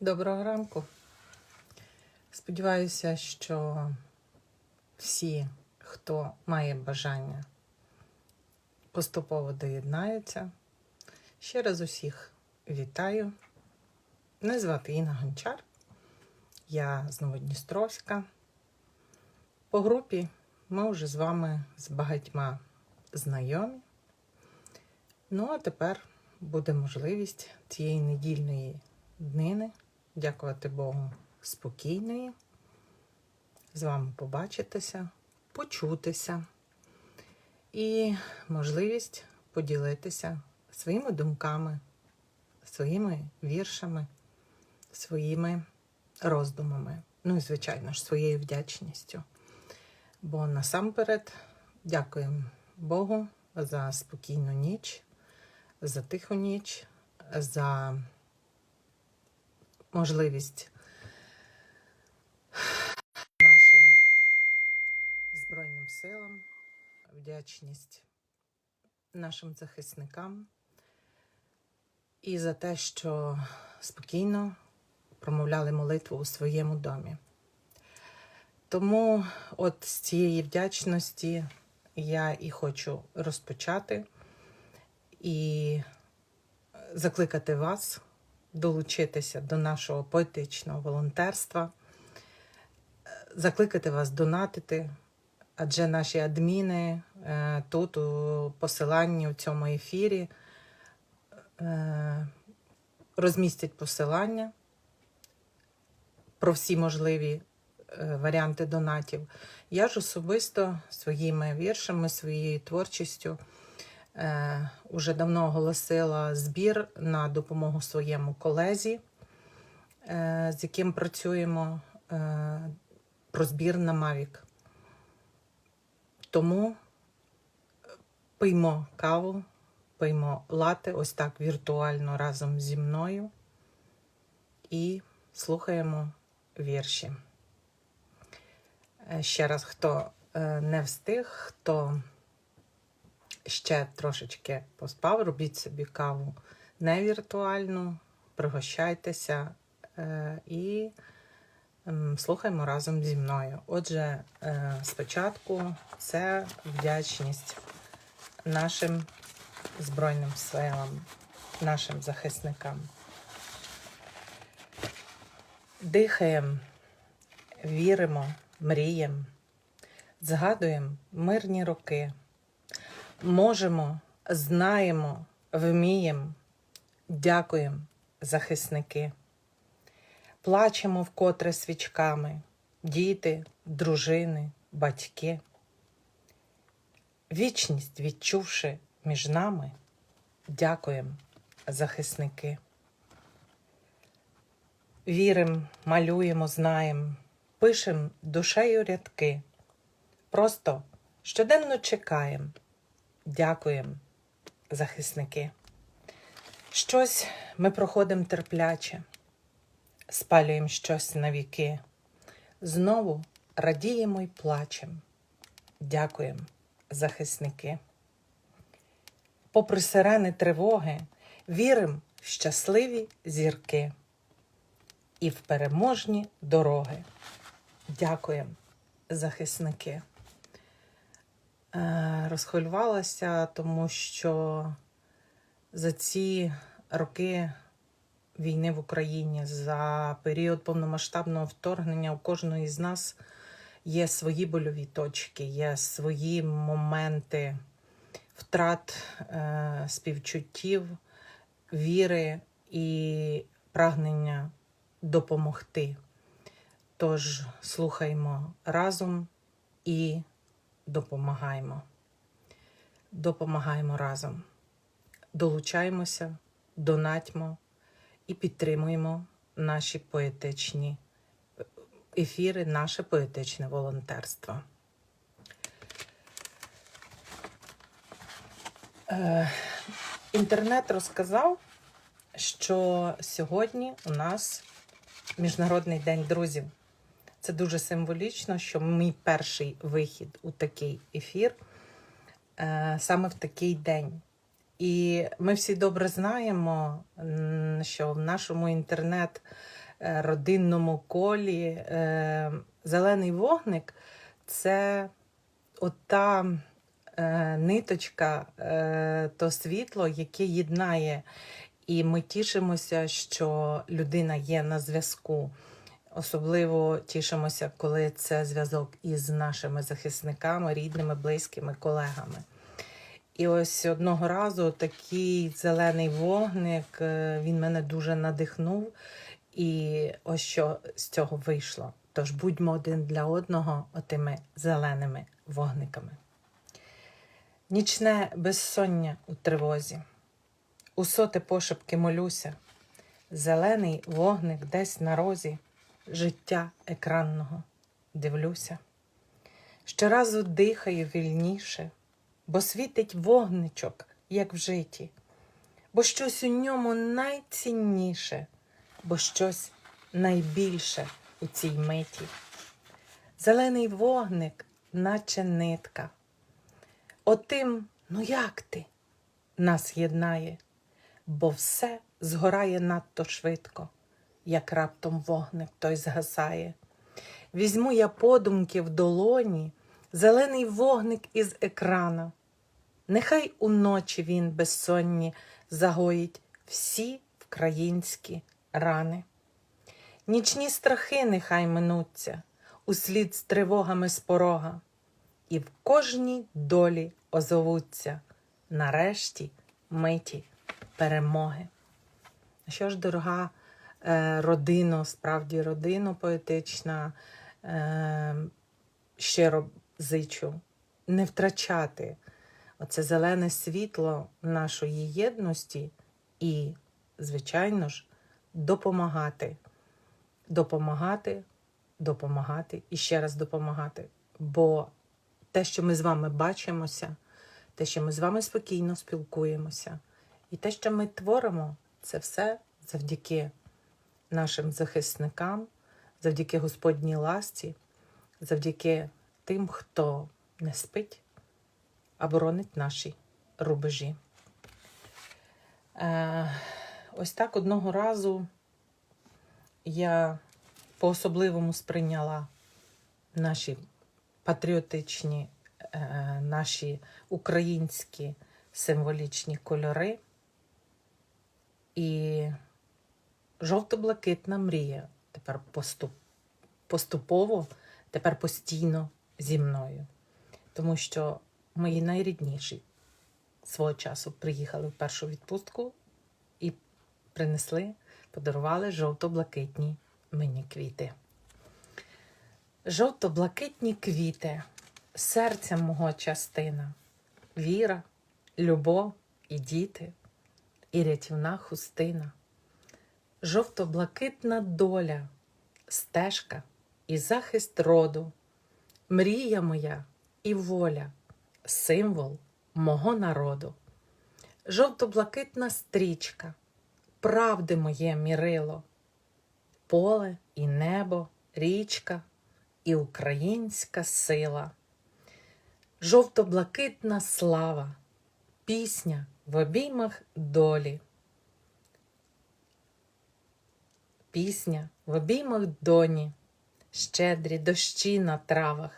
Доброго ранку. Сподіваюся, що всі, хто має бажання, поступово доєднаються. Ще раз усіх вітаю. Мене звати Інна Гончар. Я з Новодністровська. По групі ми вже з вами з багатьма знайомі. Ну, а тепер буде можливість цієї недільної днини, дякувати Богу, спокійної, з вами побачитися, почутися і можливість поділитися своїми думками, своїми віршами, своїми роздумами. Ну і, звичайно ж, своєю вдячністю. Бо насамперед дякуємо Богу за спокійну ніч, за тиху ніч, за можливість нашим Збройним силам, вдячність нашим захисникам і за те, що спокійно промовляли молитву у своєму домі. Тому от з цієї вдячності я і хочу розпочати і закликати вас долучитися до нашого поетичного волонтерства, закликати вас донатити, адже наші адміни е, тут у посиланні у цьому ефірі е, розмістять посилання про всі можливі е, варіанти донатів. Я ж особисто своїми віршами, своєю творчістю е, уже давно оголосила збір на допомогу своєму колезі, е, з яким працюємо е, про збір на Мавік. Тому пиймо каву, пиймо лати ось так віртуально разом зі мною і слухаємо вірші. Е, Ще раз, хто е, не встиг, хто ще трошечки поспав, робіть собі каву не віртуальну, пригощайтеся е, і слухаймо разом зі мною. Отже, е, спочатку це вдячність нашим Збройним силам, нашим захисникам. Дихаємо, віримо, мріємо, згадуємо мирні роки. Можемо, знаємо, вміємо, дякуємо, захисники. Плачемо вкотре свічками, діти, дружини, батьки. Вічність відчувши між нами, дякуємо, захисники. Вірим, малюємо, знаємо, пишем душею рядки. Просто щоденно чекаємо. Дякуємо, захисники. Щось ми проходимо терпляче, спалюємо щось на віки. Знову радіємо й плачемо. Дякуємо, захисники. Попри сирени тривоги, віримо в щасливі зірки і в переможні дороги. Дякуємо, захисники. Е, Розхвилювалася, тому що за ці роки війни в Україні, за період повномасштабного вторгнення у кожної з нас є свої больові точки, є свої моменти втрат е, співчуттів, віри і прагнення допомогти. Тож слухаймо разом і допомагаємо. Допомагаємо разом. Долучаємося, донатьмо і підтримуємо наші поетичні ефіри, наше поетичне волонтерство. Е, Інтернет розказав, що сьогодні у нас Міжнародний день друзів. Це дуже символічно, що мій перший вихід у такий ефір е, саме в такий день. І ми всі добре знаємо, що в нашому інтернет е, колі. Е, Зелений вогник це ота ниточка, то світло, яке єднає. І ми тішимося, що людина є на зв'язку. Особливо тішимося, коли це зв'язок із нашими захисниками, рідними, близькими, колегами. І ось одного разу такий зелений вогник, е, він мене дуже надихнув. І ось що з цього вийшло. Тож будьмо один для одного отими зеленими вогниками. Нічне безсоння у тривозі. У пошепки молюся. Зелений вогник десь на розі життя екранного дивлюся. Щоразу дихаю вільніше, бо світить вогничок, як в житті, бо щось у ньому найцінніше, бо щось найбільше у цій миті. Зелений вогник, наче нитка. Отим, ну як ти, нас єднає, бо все згорає надто швидко, як раптом вогник той згасає. Візьму я подумки в долоні, зелений вогник із екрана. Нехай уночі він безсонні загоїть всі вкраїнські рани. Нічні страхи нехай минуться, услід з тривогами з порога, і в кожній долі озовуться нарешті миті перемоги. Що ж, дорога е, родино, справді родино поетична, е, щиро зичу не втрачати оце зелене світло нашої єдності і, звичайно ж, допомагати. Допомагати, допомагати і ще раз допомагати. Бо те, що ми з вами бачимося, те, що ми з вами спокійно спілкуємося, і те, що ми творимо, це все завдяки нашим захисникам, завдяки Господній ласті, завдяки тим, хто не спить, а боронить наші рубежі. Е, ось так одного разу я по-особливому сприйняла наші патріотичні, е, наші українські символічні кольори. І жовто-блакитна мрія тепер поступ, поступово, тепер постійно зі мною. Тому що мої найрідніші свого часу приїхали в першу відпустку і принесли, подарували жовто-блакитні мені квіти. Жовто-блакитні квіти, серця мого частина, віра, любов і діти, і рятівна хустина, жовто-блакитна доля, стежка і захист роду, мрія моя і воля, символ мого народу, жовто-блакитна стрічка, правди моє мірило, поле і небо, річка і українська сила, жовто-блакитна слава, пісня в обіймах долі. Пісня в обіймах доні, щедрі дощі на травах,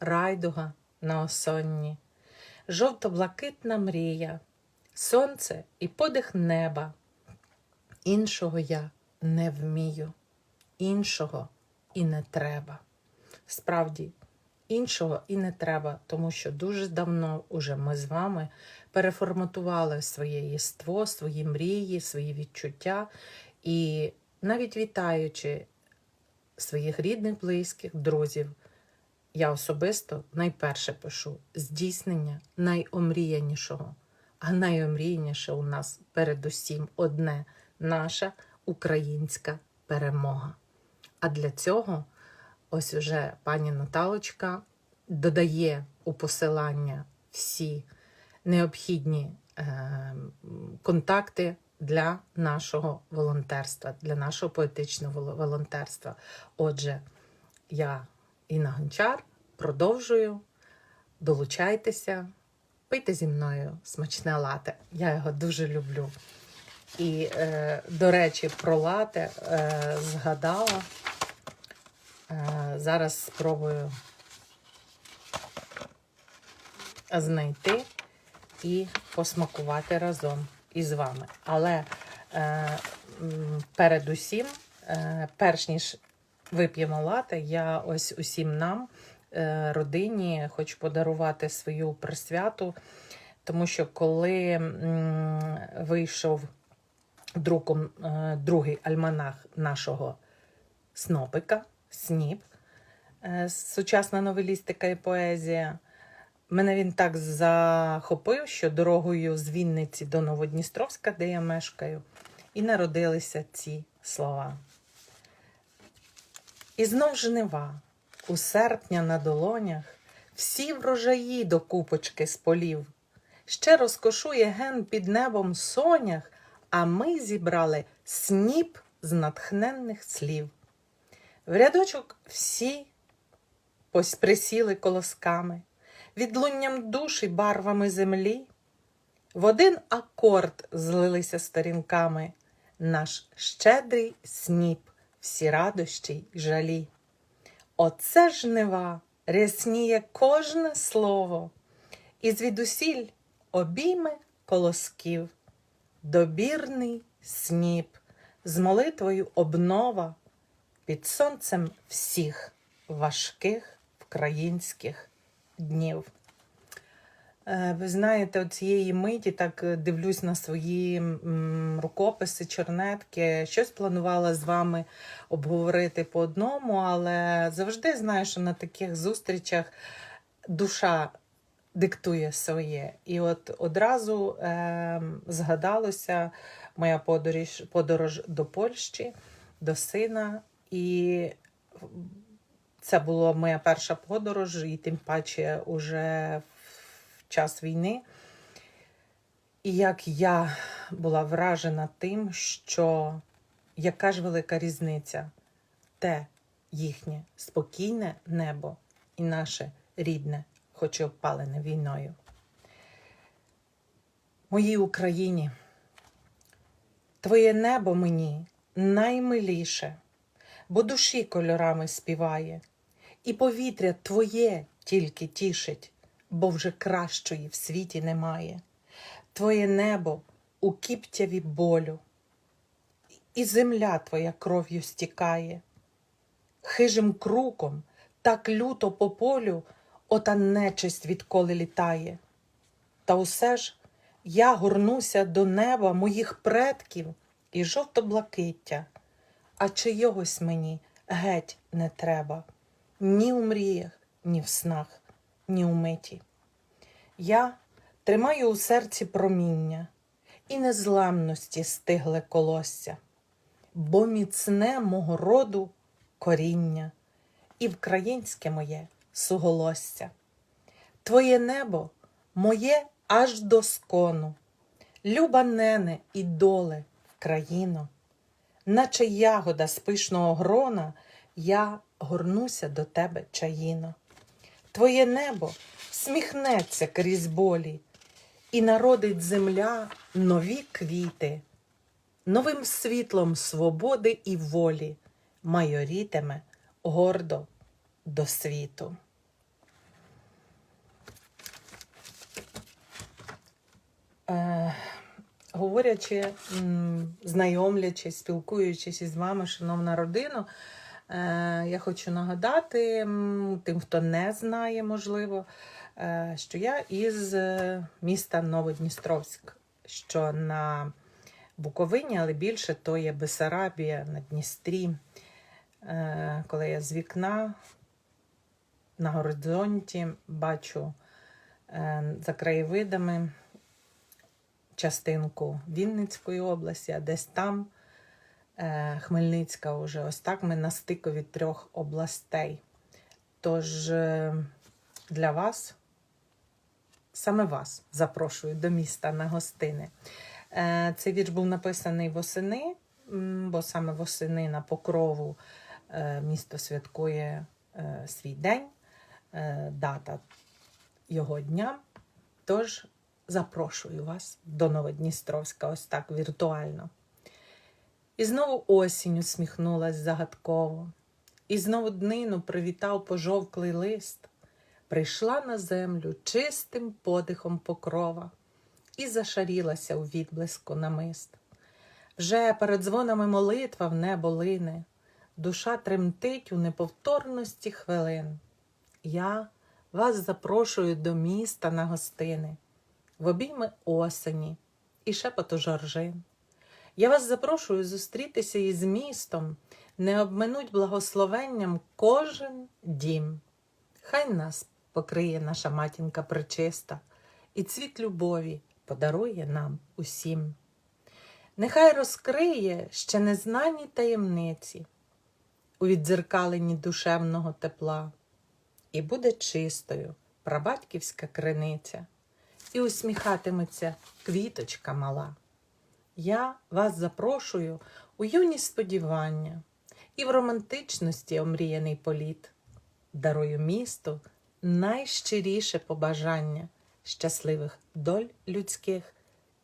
райдуга на осонні, жовто-блакитна мрія, сонце і подих неба. Іншого я не вмію, іншого і не треба. Справді, іншого і не треба, тому що дуже давно уже ми з вами переформатували своє єство, свої мрії, свої відчуття. І навіть вітаючи своїх рідних, близьких, друзів, я особисто найперше пишу здійснення найомріянішого. А найомріяніше у нас передусім одне наша українська перемога. А для цього ось уже пані Наталочка додає у посилання всі необхідні е, контакти для нашого волонтерства, для нашого поетичного волонтерства. Отже, я Інна Гончар продовжую. Долучайтеся, пийте зі мною смачне лате. Я його дуже люблю. І, е, до речі, про лате е, згадала. Е, зараз спробую знайти і посмакувати разом із вами. Але е, передусім, е, перш ніж вип'ємо лате, я ось усім нам, е, родині, хочу подарувати свою присвяту, тому що коли м, вийшов друком е, другий альманах нашого снопика, сніп, е, сучасна новелістика і поезія. Мене він так захопив, що дорогою з Вінниці до Новодністровська, де я мешкаю, і народилися ці слова. І знов жнива, у серпня на долонях, всі врожаї до купочки з полів. Ще розкошує ген під небом сонях, а ми зібрали сніп з натхненних слів. В рядочок всі присіли колосками, відлунням душі барвами землі. В один акорд злилися сторінками наш щедрий сніп, всі радощі й жалі. Оце жнива рясніє кожне слово, і звідусіль обійме колосків, добірний сніп, з молитвою обнова під сонцем всіх важких українських днів. Е, Ви знаєте, от цієї миті так е, дивлюсь на свої рукописи, чернетки. Щось планувала з вами обговорити по одному, але завжди знаю, що на таких зустрічах душа диктує своє. І от одразу е, згадалося моя подорож, подорож до Польщі, до сина. І це була моя перша подорож, і тим паче уже в час війни. І як я була вражена тим, що яка ж велика різниця те їхнє спокійне небо і наше рідне, хоч і обпалене війною. Моїй Україні, твоє небо мені наймиліше, бо душі кольорами співає, і повітря твоє тільки тішить, бо вже кращої в світі немає. Твоє небо у кіптяві болю, і земля твоя кров'ю стікає. Хижим круком так люто по полю ота нечисть відколи літає. Та усе ж я горнуся до неба моїх предків і жовто-блакиття, а чийогось мені геть не треба, ні у мріях, ні в снах, ні у миті. Я тримаю у серці проміння і незламності стигле колосся, бо міцне мого роду коріння і вкраїнське моє суголосся. Твоє небо моє аж до скону, люба нене і доле країно, наче ягода з пишного грона, я горнуся до тебе чаїно. Твоє небо сміхнеться крізь болі, і народить земля нові квіти, новим світлом свободи і волі майорітиме гордо до світу. Е, говорячи, знайомлячись, спілкуючись із вами, шановна родина, я хочу нагадати тим, хто не знає, можливо, е, що я із е, міста Новодністровськ, що на Буковині, але більше то є Бесарабія на Дністрі. Е, Коли я з вікна на горизонті бачу е, за краєвидами частинку Вінницької області, а десь там е, Хмельницька вже. Ось так ми на стикові трьох областей. Тож е, для вас, саме вас, запрошую до міста на гостини. Е, Цей вірш був написаний восени, бо саме восени на покрову е, місто святкує е, свій день, е, дата його дня. Тож запрошую вас до Новодністровська, ось так віртуально. І знову осінь усміхнулась загадково, і знову днину привітав пожовклий лист. Прийшла на землю чистим подихом покрова і зашарілася у відблиску намист. Вже перед дзвонами молитва в небо лине, душа тремтить у неповторності хвилин. Я вас запрошую до міста на гостини, в обійми осені і шепоту жоржин. Я вас запрошую зустрітися із містом, не обминуть благословенням кожен дім. Хай нас покриє наша матінка пречиста, і цвіт любові подарує нам усім. Нехай розкриє ще незнані таємниці у віддзеркаленні душевного тепла, і буде чистою прабатьківська криниця, і усміхатиметься квіточка мала. Я вас запрошую у юні сподівання і в романтичності омріяний політ. Дарую місту найщиріше побажання щасливих доль людських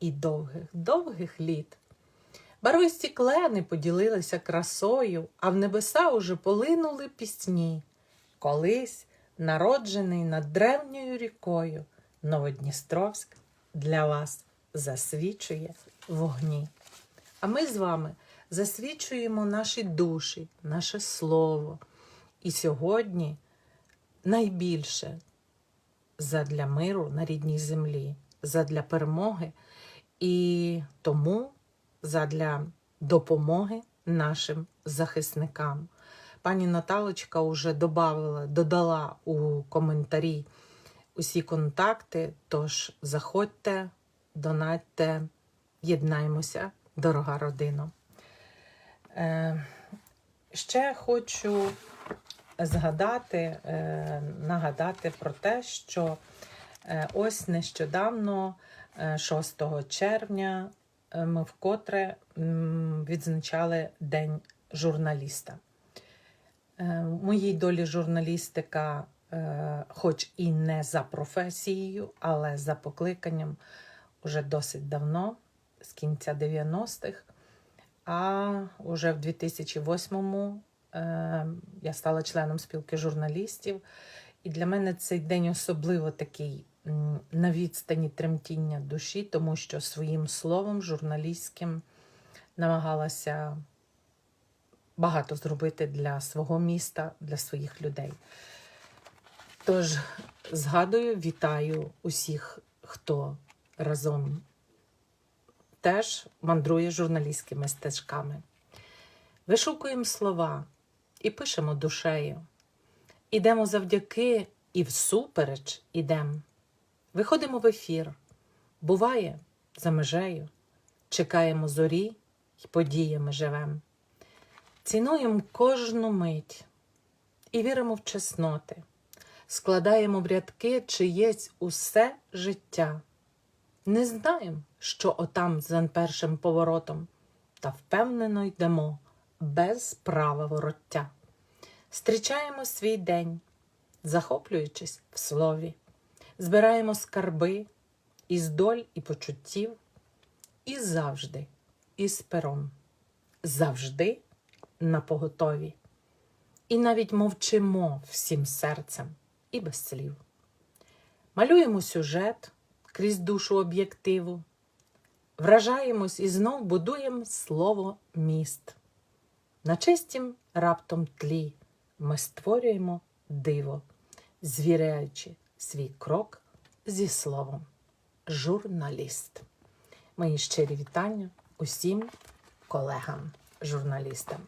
і довгих, довгих літ. Барвисті клени поділилися красою, а в небеса уже полинули пісні. Колись, народжений над древньою рікою, Новодністровськ для вас засвічує вогні. А ми з вами засвічуємо наші душі, наше слово. І сьогодні найбільше задля миру на рідній землі, задля перемоги і тому задля допомоги нашим захисникам. Пані Наталочка вже додала, додала у коментарі усі контакти, тож заходьте, донатьте, єднаймося, дорога родина. Е, ще хочу згадати, е, нагадати про те, що е, ось нещодавно, е, 6 червня, е, ми вкотре відзначали День журналіста. Е, моїй долі журналістика, е, хоч і не за професією, але за покликанням, уже досить давно, з кінця 90-х. А уже в 2008-му е, я стала членом спілки журналістів. І для мене цей день особливо такий на відстані тремтіння душі, тому що своїм словом журналістським намагалася багато зробити для свого міста, для своїх людей. Тож згадую, вітаю усіх, хто разом теж мандрує журналістськими стежками. Вишукуємо слова і пишемо душею. Ідемо завдяки і всупереч ідемо. Виходимо в ефір. Буває за межею. Чекаємо зорі й подіями живем. Цінуємо кожну мить і віримо в чесноти, складаємо в рядки чиєсь усе життя. Не знаємо, що отам за першим поворотом, та впевнено йдемо без права вороття. Зустрічаємо свій день, захоплюючись в слові, збираємо скарби із доль і почуттів, і завжди із пером, завжди на поготові. І навіть мовчимо всім серцем і без слів. Малюємо сюжет крізь душу об'єктиву, вражаємось і знов будуємо слово міст. На чистім раптом тлі ми створюємо диво, звіряючи свій крок зі словом журналіст. Мої щирі вітання усім колегам, журналістам.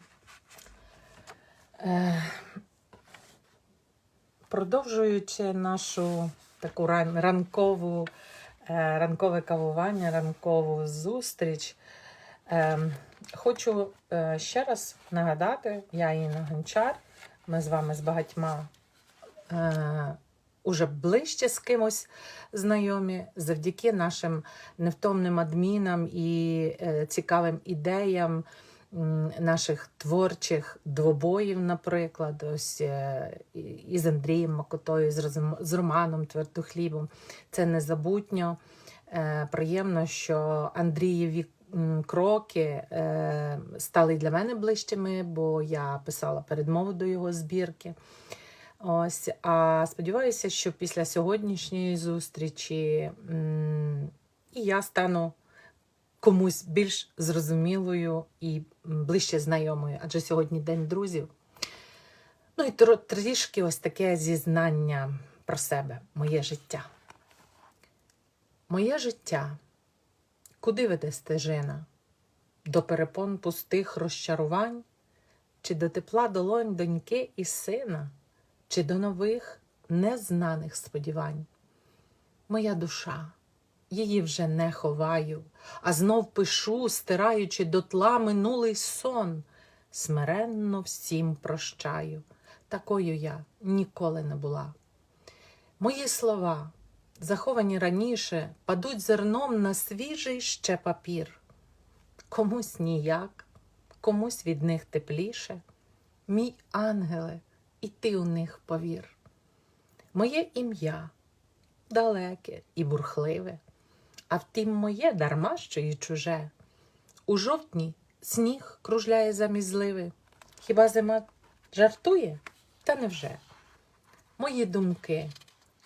Е, Продовжуючи нашу таку ран- ранкову, ранкове кавування, ранкову зустріч, е, хочу е, ще раз нагадати, я Інна Гончар, ми з вами з багатьма е, уже ближче з кимось знайомі, завдяки нашим невтомним адмінам і е, цікавим ідеям наших творчих двобоїв, наприклад, ось е, із Андрієм Макотою, з, Романом Твердохлібом. Це незабутньо. Е, Приємно, що Андрієві кроки е, стали для мене ближчими, бо я писала передмову до його збірки. Ось, а сподіваюся, що після сьогоднішньої зустрічі і я стану комусь більш зрозумілою і ближче знайомою, адже сьогодні День друзів. Ну і трішки ось таке зізнання про себе, моє життя. Моє життя. Куди веде стежина? До перепон пустих розчарувань? Чи до тепла долонь доньки і сина? Чи до нових незнаних сподівань? Моя душа, її вже не ховаю, а знов пишу, стираючи дотла минулий сон. Смиренно всім прощаю, такою я ніколи не була. Мої слова, заховані раніше, падуть зерном на свіжий ще папір. Комусь ніяк, комусь від них тепліше. Мій ангеле, і ти у них повір. Моє ім'я далеке і бурхливе, а втім, моє дарма що і чуже. У жовтні сніг кружляє замість. Хіба зима жартує? Та невже? Мої думки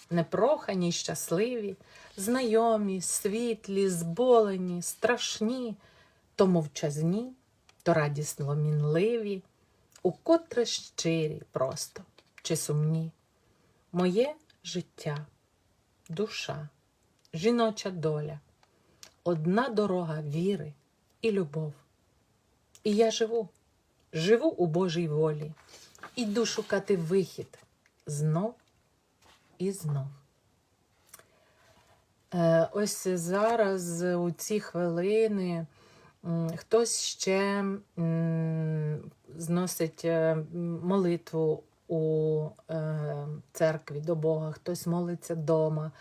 непрохані й щасливі, знайомі, світлі, зболені, страшні, то мовчазні, то радісно мінливі, укотре щирі просто чи сумні. Моє життя, душа, жіноча доля, одна дорога віри і любов. І я живу, живу у Божій волі, іду шукати вихід знов і знов. Е, Ось зараз у ці хвилини хтось ще зносить е, молитву у е, церкві до Бога, хтось молиться вдома,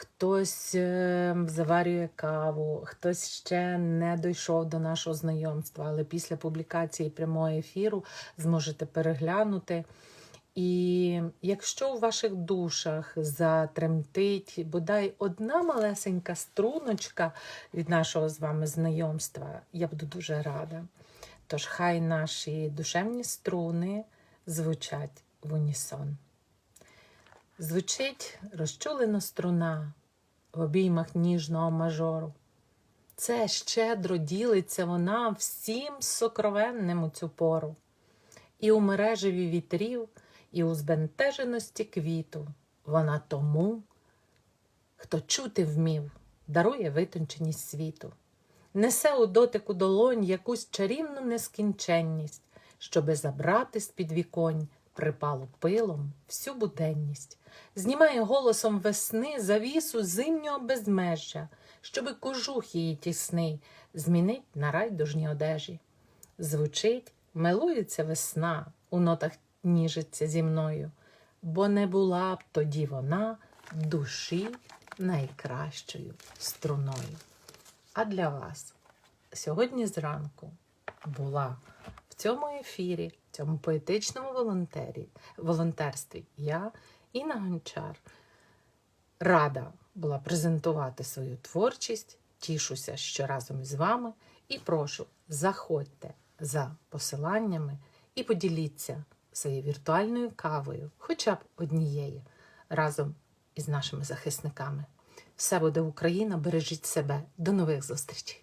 хтось е, заварює каву, хтось ще не дійшов до нашого знайомства, але після публікації прямого ефіру зможете переглянути. І якщо у ваших душах затремтить бодай одна малесенька струночка від нашого з вами знайомства, я буду дуже рада. Тож хай наші душевні струни звучать в унісон. Звучить розчулена струна в обіймах ніжного мажору. Це щедро ділиться вона всім сокровенним у цю пору. І у мережеві вітрів, і у збентеженості квіту вона тому, хто чути вмів, дарує витонченість світу, несе у дотику долонь якусь чарівну нескінченність, щоби забрати з-під віконь припалу пилом всю буденність, знімає голосом весни завісу зимнього безмежжя, щоби кожух її тісний змінить на райдужні одежі. Звучить, милується весна, у нотах ніжиться зі мною, бо не була б тоді вона душі найкращою струною. А для вас сьогодні зранку була в цьому ефірі, цьому поетичному волонтері, волонтерстві я, Інна Гончар, рада була презентувати свою творчість. Тішуся, що разом із вами, і прошу, заходьте за посиланнями і поділіться своєю віртуальною кавою, хоча б однією, разом із нашими захисниками. Все буде Україна, бережіть себе. До нових зустрічей!